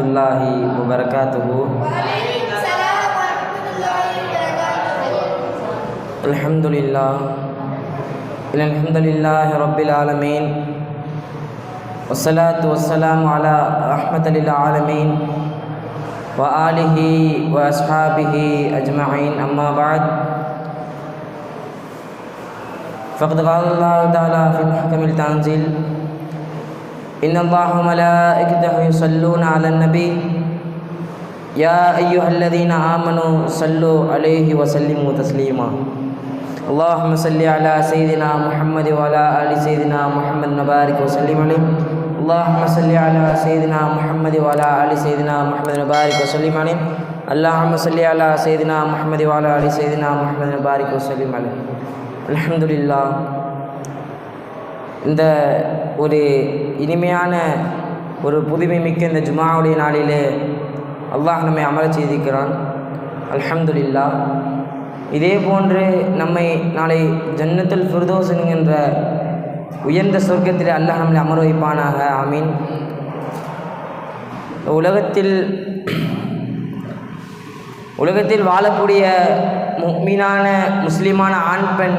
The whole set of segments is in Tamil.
الله وبركاته. الحمد لله إن الحمد لله رب العالمين والصلاة والسلام على رحمة للعالمين. وآله وأصحابه أجمعين. أما بعد. فقد قال الله تعالى في محكم التنزيل. إن الله ملائكته يصلون على النبي. يا أيها الذين آمنوا صلوا عليه وسلموا تسليما. اللهم صل على سيدنا محمد وعلى آل سيدنا محمد نبارك وسلم عليه. اللهم صل على سيدنا محمد وعلى آل سيدنا محمد نبارك وسلم عليه. اللهم صل على سيدنا محمد وعلى آل سيدنا محمد نبارك وسلم عليه. الحمد لله. இந்த ஒரு இனிமையான ஒரு புதுமை மிக்க இந்த ஜுமாவுடைய நாளிலே அல்லாஹ் நம்மை அமரச் செய்திருக்கிறான். அல்ஹம்துலில்லா. இதே போன்று நம்மை நாளை ஜன்னத்துல் ஃபிர்தோஸ் என்கின்ற உயர்ந்த சொர்க்கத்திலே அல்லாஹ் நம்மளை அமர வைப்பானாக. ஆமீன். உலகத்தில் உலகத்தில் வாழக்கூடிய மீனான முஸ்லீமான ஆண் பெண்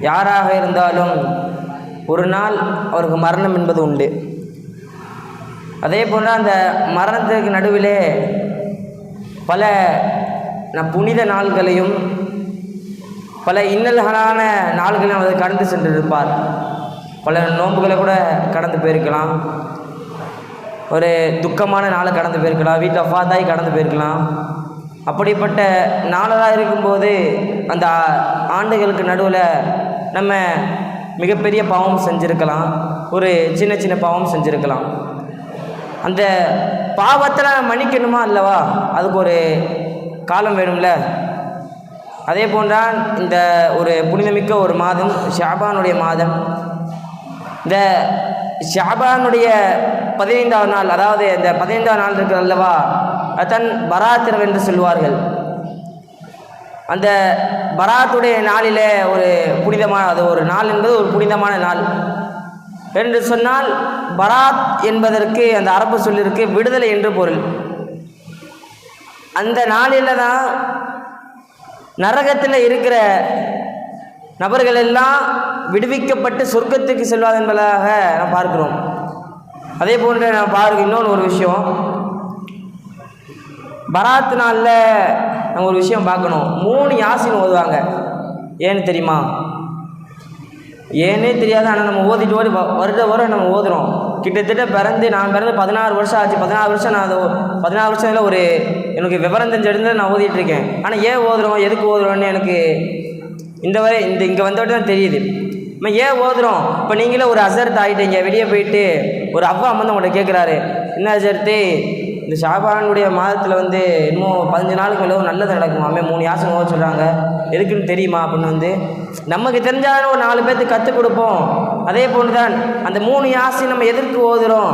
யாராக இருந்தாலும் ஒரு நாள் அவருக்கு மரணம் என்பது உண்டு. அதே போன்று அந்த மரணத்திற்கு நடுவிலே பல ந புனித நாள்களையும் பல இன்னல்களான நாள்களையும் அவர் கடந்து சென்றிருப்பார். பல நோன்புகளை கூட கடந்து போயிருக்கலாம். ஒரு துக்கமான நாளை கடந்து போயிருக்கலாம். வீட்டில் ஃபாத்தாய் கடந்து போயிருக்கலாம். அப்படிப்பட்ட நாளாக இருக்கும்போது அந்த ஆண்டுகளுக்கு நடுவில் நம்ம மிகப்பெரிய பாவம் செஞ்சுருக்கலாம். ஒரு சின்ன சின்ன பாவம் செஞ்சுருக்கலாம். அந்த பாவத்தில் மன்னிக்கணுமா அல்லவா? அதுக்கு ஒரு காலம் வேணும்ல. அதே போன்றால் இந்த ஒரு புனிதமிக்க ஒரு மாதம் ஷாபானுடைய மாதம். இந்த ஷாபானுடைய பதினைந்தாவது நாள் அதாவது இந்த பதினைந்தாவது நாள் இருக்கிற அல்லவா? தன் பராத்திரம் என்று சொல்வார்கள். அந்த பராத்துடைய நாளில் ஒரு புனிதமான அது ஒரு நாள் என்பது ஒரு புனிதமான நாள். என்று சொன்னால் பராத் என்பதற்கு அந்த அரபு சொல்லிற்கு விடுதலை என்று பொருள். அந்த நாளில் தான் நரகத்தில் இருக்கிற நபர்கள் எல்லாம் விடுவிக்கப்பட்டு சொர்க்கத்துக்கு செல்வாது என்பதாக நாம் பார்க்கிறோம். அதே போன்று நான் பார்க்க இன்னொன்று ஒரு விஷயம். பராத் நாளில் நம்ம ஒரு விஷயம் பார்க்கணும். மூணு யாசின் ஓதுவாங்க. ஏன்னு தெரியுமா? ஏன்னே தெரியாது. ஆனால் நம்ம ஓதிட்டு ஓடி வருட வரும் நம்ம ஓதுறோம். கிட்டத்தட்ட பிறந்து நான் பிறந்து பதினாறு வருஷம் ஆச்சு. பதினாறு வருஷம் நான் அதை பதினாறு வருஷத்தில் ஒரு எனக்கு விவரம் தெரிஞ்சிருந்து நான் ஓதிட்டுருக்கேன் ஆனால் ஏன் ஓதுறோம்? எதுக்கு ஓதுறோன்னு எனக்கு இந்த வரை இந்த இங்கே வந்தோடனே தான் தெரியுது. நம்ம ஏன் ஓதுறோம்? இப்போ நீங்களே ஒரு அசர்த்து ஆகிட்டீங்க வெளியே போயிட்டு ஒரு அவ்வா வந்து உங்கள்கிட்ட கேட்குறாரு என்ன அசர்த்து இந்த ஷாபானுடைய மாதத்தில் வந்து இன்னும் பதினஞ்சு நாளுக்கு மேலே நல்லது நடக்குமாமே மூணு யாசம் ஓத சொல்கிறாங்க எதுக்குன்னு தெரியுமா? அப்படின்னு வந்து நமக்கு தெரிஞ்சாலும் ஒரு நாலு பேர்த்துக்கு கற்றுக் கொடுப்போம். அதே போன்று தான் அந்த மூணு யாசி நம்ம எதற்கு ஓதுகிறோம்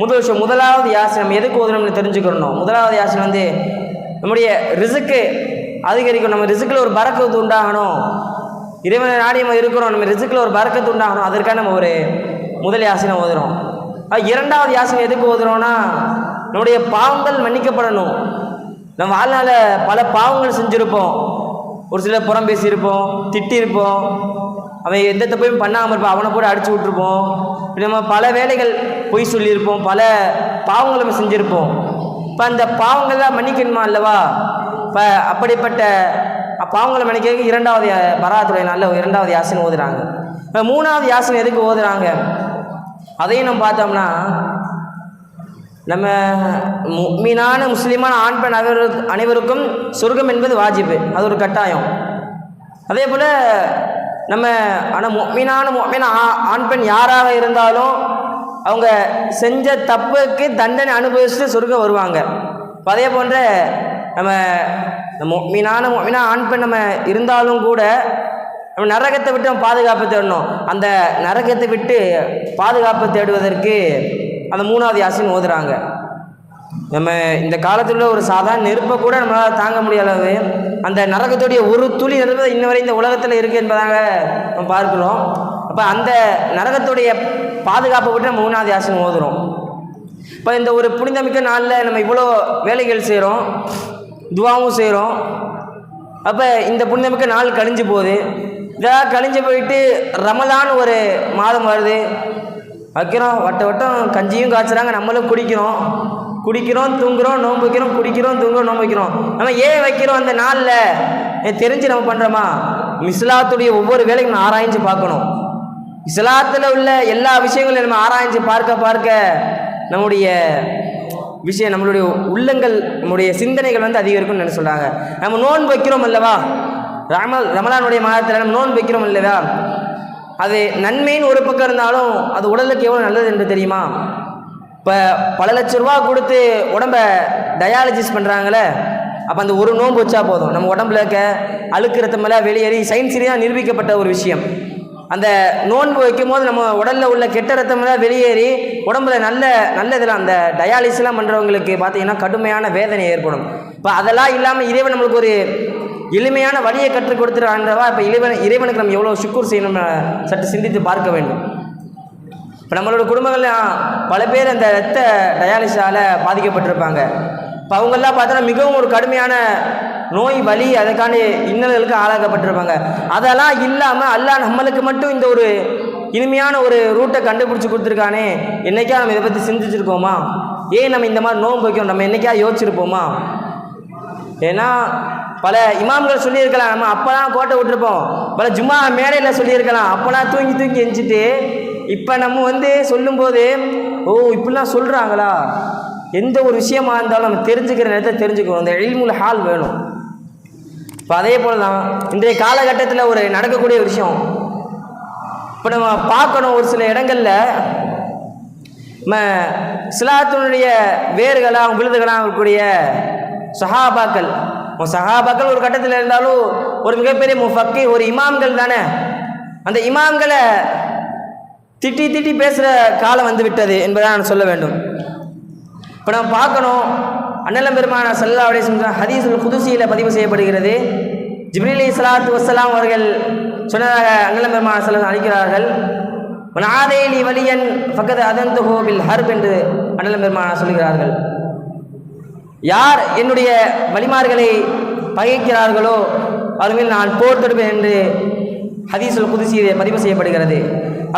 முதல் விஷயம் முதலாவது யாசி நம்ம எதுக்கு ஓதுறோம்னு தெரிஞ்சுக்கணும் முதலாவது யாசி வந்து நம்முடைய ரிசுக்கு அதிகரிக்கும் நம்ம ரிசுக்கில் ஒரு பறக்கத்து உண்டாகணும். இறைவனை நாடி நம்ம இருக்கிறோம். நம்ம ரிசுக்கில் ஒரு பறக்கத்து உண்டாகணும். அதற்காக நம்ம ஒரு முதல் யாசினை ஓதுகிறோம் இரண்டாவது யாசினை எதுக்கு ஓதுறோம்னா நம்முடைய பாவங்கள் மன்னிக்கப்படணும். நம்ம வாழ்நாள பல பாவங்கள் செஞ்சுருப்போம். ஒரு சிலர் புறம் பேசியிருப்போம் திட்டிருப்போம் அவன் எந்த தப்பையும் பண்ணாமல் இருப்பான் அவனை கூட அடிச்சு விட்ருப்போம் இப்படி நம்ம பல வேலைகள் பொய் சொல்லியிருப்போம் பல பாவங்கள் நம்ம செஞ்சுருப்போம். இப்போ அந்த பாவங்கள்லாம் மன்னிக்கணுமா அல்லவா? இப்போ அப்படிப்பட்ட பாவங்களை மன்னிக்கிறதுக்கு இரண்டாவது பராத்துடைய நல்ல இரண்டாவது யாசனை ஓதுறாங்க. இப்போ மூணாவது யாசனை எதுக்கு ஓதுறாங்க? அதையும் நம்ம பார்த்தோம்னா நம்ம மீனான முஸ்லீமான ஆண் பெண் அனைவரு அனைவருக்கும் சொர்க்கம் என்பது வாஜிப்பு அது ஒரு கட்டாயம். அதே போல் நம்ம ஆனால் மீனான மீன ஆண் பெண் யாராக இருந்தாலும் அவங்க செஞ்ச தப்புக்கு தண்டனை அனுபவிச்சுட்டு சொர்க்கம் வருவாங்க. அதே போன்ற நம்ம நம்ம மீனான மீனா ஆண் பெண் நம்ம இருந்தாலும் கூட நம்ம நரகத்தை விட்டு நம்ம பாதுகாப்பு தேடணும். அந்த நரகத்தை விட்டு பாதுகாப்பு தேடுவதற்கு அந்த மூணாவது யாசின் ஓதுறாங்க. நம்ம இந்த காலத்தில் உள்ள ஒரு சாதாரண நெருப்பை கூட நம்மளால் தாங்க முடியாதது அந்த நரகத்துடைய ஒரு துளி நெருப்பு இன்ன வரை இந்த உலகத்தில் இருக்குது என்பதாக நம்ம பார்க்கிறோம். அப்போ அந்த நரகத்துடைய பாதுகாப்பை விட்டு நம்ம மூணாவது யாசின் ஓதுறோம். இப்போ இந்த ஒரு புனிதமிக்க நாளில் நம்ம இவ்வளோ வேலைகள் செய்கிறோம் துவாவும் செய்கிறோம் அப்போ இந்த புனிதமிக்க நாள் கழிஞ்சு போகுது. இதெல்லாம் கழிஞ்சு போயிட்டு ரமலான் ஒரு மாதம் வருது. வைக்கிறோம் வட்ட வட்டம் கஞ்சியும் காய்ச்சுறாங்க நம்மளும் குடிக்கிறோம். குடிக்கிறோம் தூங்குறோம் நோன்பு வைக்கிறோம் குடிக்கிறோம் தூங்குறோம் நோன்பு வைக்கிறோம். நம்ம ஏன் வைக்கிறோம் அந்த நாளில்? தெரிஞ்சு நம்ம பண்ணுறோமா மிஸ்லாத்துடைய ஒவ்வொரு வேலையும் நம்ம ஆராய்ஞ்சு பார்க்கணும். இஸ்லாத்தில் உள்ள எல்லா விஷயங்களையும் நம்ம ஆராய்ஞ்சு பார்க்க பார்க்க நம்முடைய விஷயம் நம்மளுடைய உள்ளங்கள் நம்முடைய சிந்தனைகள் வந்து அதிகரிக்கும்னு என்ன சொல்கிறாங்க நம்ம நோன்பு வைக்கிறோம் அல்லவா? ரம ரமலானுடைய மாதத்தில் நம்ம நோன்பு வைக்கிறோம் இல்லையா அது நன்மைன்னு ஒரு பக்கம் இருந்தாலும் அது உடலுக்கு எவ்வளோ நல்லது என்று தெரியுமா? இப்போ பல லட்ச ரூபா கொடுத்து உடம்ப டயாலஜிஸ் பண்ணுறாங்களே அப்போ அந்த ஒரு நோன்பு வச்சா போதும். நம்ம உடம்புல இருக்க அழுக்கு ரத்தமெல்லாம் வெளியேறி சயின்ஸ் ரீதியாக நிரூபிக்கப்பட்ட ஒரு விஷயம். அந்த நோன்பு வைக்கும் போது நம்ம உடலில் உள்ள கெட்ட ரத்தமெல்லாம் வெளியேறி உடம்புல நல்ல நல்ல இதெல்லாம் அந்த டயாலிஸ்லாம் பண்ணுறவங்களுக்கு பார்த்தீங்கன்னா கடுமையான வேதனை ஏற்படும். இப்போ அதெல்லாம் இல்லாமல் இதே நம்மளுக்கு ஒரு எளிமையான வழியை கற்றுக் கொடுத்துருவான்றவா இப்போ இறைவன் இறைவனுக்கு நம்ம எவ்வளோ சுக்கூர் செய்யணும் சற்று சிந்தித்து பார்க்க வேண்டும். இப்போ நம்மளோட குடும்பங்கள்ல பல பேர் அந்த ரத்த டயாலிஸால் பாதிக்கப்பட்டிருப்பாங்க. இப்போ அவங்கெல்லாம் பார்த்தோன்னா மிகவும் ஒரு கடுமையான நோய் வலி அதற்கான இன்னல்களுக்கு ஆளாக்கப்பட்டிருப்பாங்க. அதெல்லாம் இல்லாமல் அல்லா நம்மளுக்கு மட்டும் இந்த ஒரு இனிமையான ஒரு ரூட்டை கண்டுபிடிச்சி கொடுத்துருக்கானே. என்னைக்கா நம்ம இதை பற்றி சிந்திச்சிருக்கோமா ஏன் நம்ம இந்த மாதிரி நோன்பு வைக்கிறோம்? நம்ம என்னைக்கா யோசிச்சிருப்போமா? ஏன்னா பல இமாம்கள் சொல்லியிருக்கலாம் நம்ம அப்போலாம் கோட்டை விட்டுருப்போம். பல ஜும்மா மேடையில் சொல்லியிருக்கலாம். அப்போலாம் தூங்கி தூங்கி எஞ்சிட்டு இப்போ நம்ம வந்து சொல்லும்போது ஓ இப்படிலாம் சொல்கிறாங்களா எந்த ஒரு விஷயமா இருந்தாலும் நம்ம தெரிஞ்சுக்கிற நேரத்தை தெரிஞ்சுக்கணும். இந்த எழில்முல் ஹால் வேணும். இப்போ அதே போல் தான் இன்றைய காலகட்டத்தில் ஒரு நடக்கக்கூடிய விஷயம். இப்போ நம்ம பார்க்கணும் ஒரு சில இடங்களில் நம்ம இஸ்லாத்தினுடைய வேர்களாக விழுதுகளாக இருக்கக்கூடிய சஹாபாக்கள். சஹாபாக்கள் ஒரு கட்டத்தில் இருந்தாலும் ஒரு மிகப்பெரிய முஃபக்கி ஒரு இமாம்கள் தானே? அந்த இமாம்களை திட்டி திட்டி பேசுகிற காலம் வந்து விட்டது என்பதை நான் சொல்ல வேண்டும். இப்போ நம்ம பார்க்கணும் அண்ணலம் பெருமான சல்லா அடைய சொல்ற ஹதீஸுல் குதுசியில் பதிவு செய்யப்படுகிறது. ஜிப்ரிலி சலாத்து வசலாம் அவர்கள் சொன்னதாக அண்ணலம் பெருமான செல்லம் அளிக்கிறார்கள் ஆதேலி வலியன் பக்கத்து அதந்து கோவில் ஹர்ப் என்று அண்ணலம் பெருமான சொல்கிறார்கள் யார் என்னுடைய வழிமார்களை பகைக்கிறார்களோ அவர்கள் நான் போர் தொடுப்பேன் என்று ஹதீசுல் குதிசியில் பதிவு செய்யப்படுகிறது.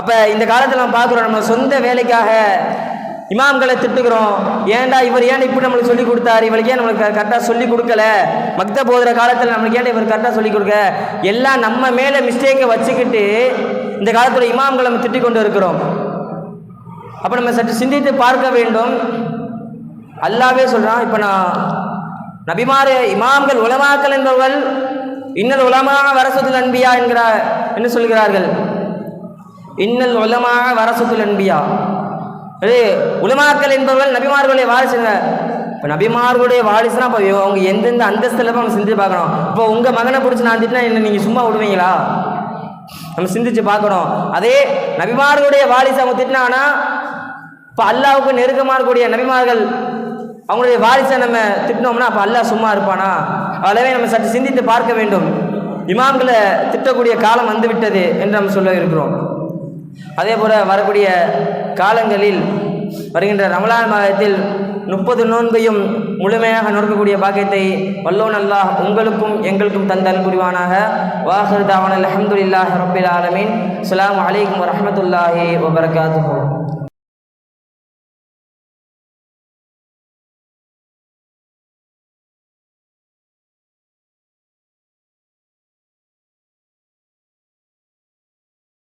அப்போ இந்த காலத்தில் நம்ம பார்க்குறோம் நம்ம சொந்த வேலைக்காக இமாம்களை திட்டுக்கிறோம் ஏன்டா இவர் ஏன் இப்படி நம்மளுக்கு சொல்லிக் கொடுத்தாரு? இவளுக்கு ஏன் நம்மளுக்கு கரெக்டாக சொல்லி கொடுக்கல? மக்த போகிற காலத்தில் நம்மளுக்கு ஏன் இவர் கரெக்டாக சொல்லி கொடுக்க? எல்லாம் நம்ம மேலே மிஸ்டேக்கை வச்சுக்கிட்டு இந்த காலத்தில் இமாம்களை நம்ம திட்டிக் கொண்டு இருக்கிறோம். அப்போ நம்ம சற்று சிந்தித்து பார்க்க வேண்டும். அல்லாவே சொல்கிறான் இப்போ நான் நபிமாறு இமாம்கள் உலமாக்கல் என்பவர்கள் இன்னல் உலமாக வரசத்துல் அன்பியா என்கிறார் என்று சொல்கிறார்கள். இன்னல் உலமாக வரசத்துல் அன்பியா. அது உலமாக்கல் என்பவர்கள் நபிமார்களுடைய வாரிசுங்க. இப்போ நபிமார்களுடைய வாரிசுனா இப்போ அவங்க எந்தெந்த அந்தஸ்தில் நம்ம சிந்திச்சு பார்க்கணும். இப்போ உங்கள் மகனை பிடிச்சி நான் திட்டினா என்ன நீங்கள் சும்மா விடுவீங்களா? நம்ம சிந்திச்சு பார்க்கணும். அதே நபிமார்களுடைய வாரிசு அவங்க திட்டினாங்கன்னா இப்போ அல்லாவுக்கு நெருக்கமாக இருக்கக்கூடிய நபிமார்கள் அவங்களுடைய வாரிசை நம்ம திட்டினோம்னா அப்போ அல்லாஹ் சும்மா இருப்பானா? அளவே நம்ம சற்று சிந்தித்து பார்க்க வேண்டும். இமாம்களை திட்டக்கூடிய காலம் வந்துவிட்டது என்று நம்ம சொல்ல இருக்கிறோம். அதே போல் வரக்கூடிய காலங்களில் வருகின்ற ரமலான் மாதத்தில் முப்பது நோன்பையும் முழுமையாக நொறுக்கக்கூடிய பாக்கியத்தை வல்லோன் அல்லாஹ் உங்களுக்கும் எங்களுக்கும் தந்தல் புரிவானாக. வாஹர் தாவன் அலமதுல்லாஹ் ரபில் ஆலமின். அஸ்ஸலாமு வலைக்கம் வரமத்துல்லாஹி வபர்காத்து